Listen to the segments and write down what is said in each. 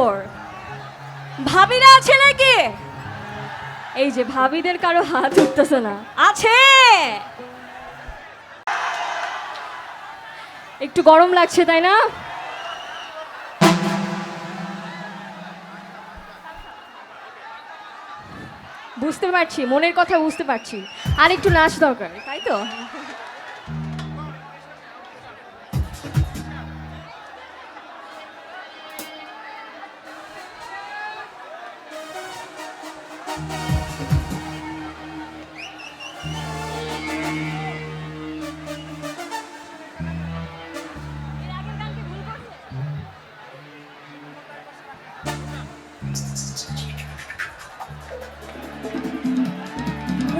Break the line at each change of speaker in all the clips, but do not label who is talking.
খবর ভাবিরা আছে নাকি? এই যে ভাবিদের কারও হাত উঠতেছে না। আছে! একটু গরম লাগছে, তাই না? বুঝতে পারছি, মনের কথা বুঝতে পারছি। আর একটু নাচ দরকার, তাই তো?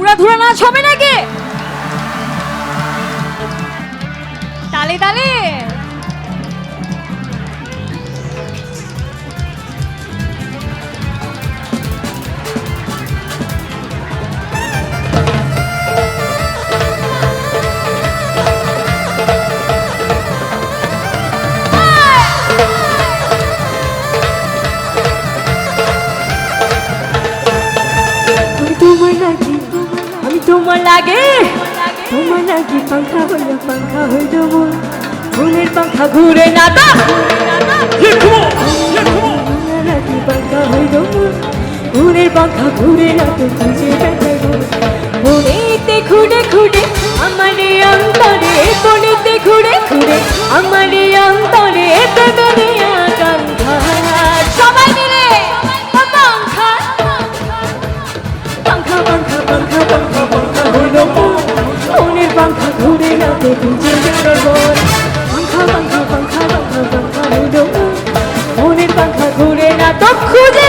উড়াধুরা নাচ হবে নাকি? তালে তালে।
তোমার লাগে? তোমার লাগে পাখা হইল পাখা হইল মনের পাখা ঘুরে না পাখা হইল মনের পাখা ঘুরে না তো খুঁজে ঘুরবে মনের পাখা ঘুরে রাতে ভিজে জড়বর পাখা পাখা পাখা পাখা পাখা উড়ো মনের পাখা ঘুরে না তো খুঁজে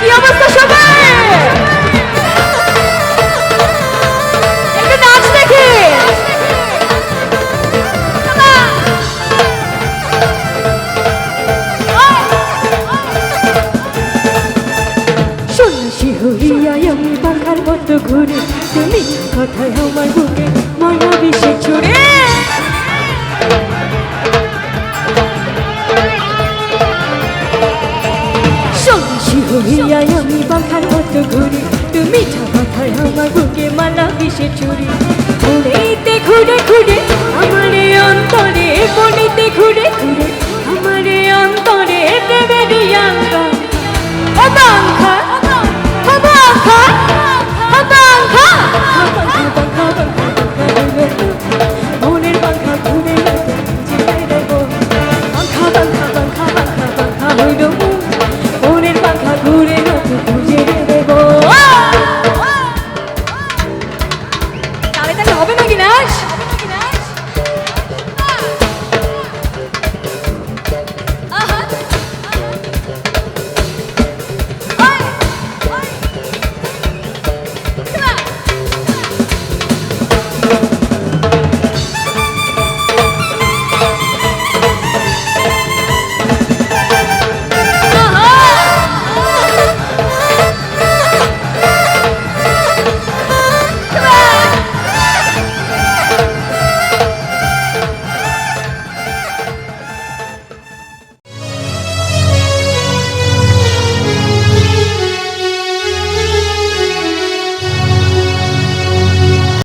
কি অবস্থা সবাই খুশি হইয়াই আমি পাখার মতো ঘুরে তুমি কথায় আমার বুকে মনা বেশি ছুড়ে। খুশি হইয়াই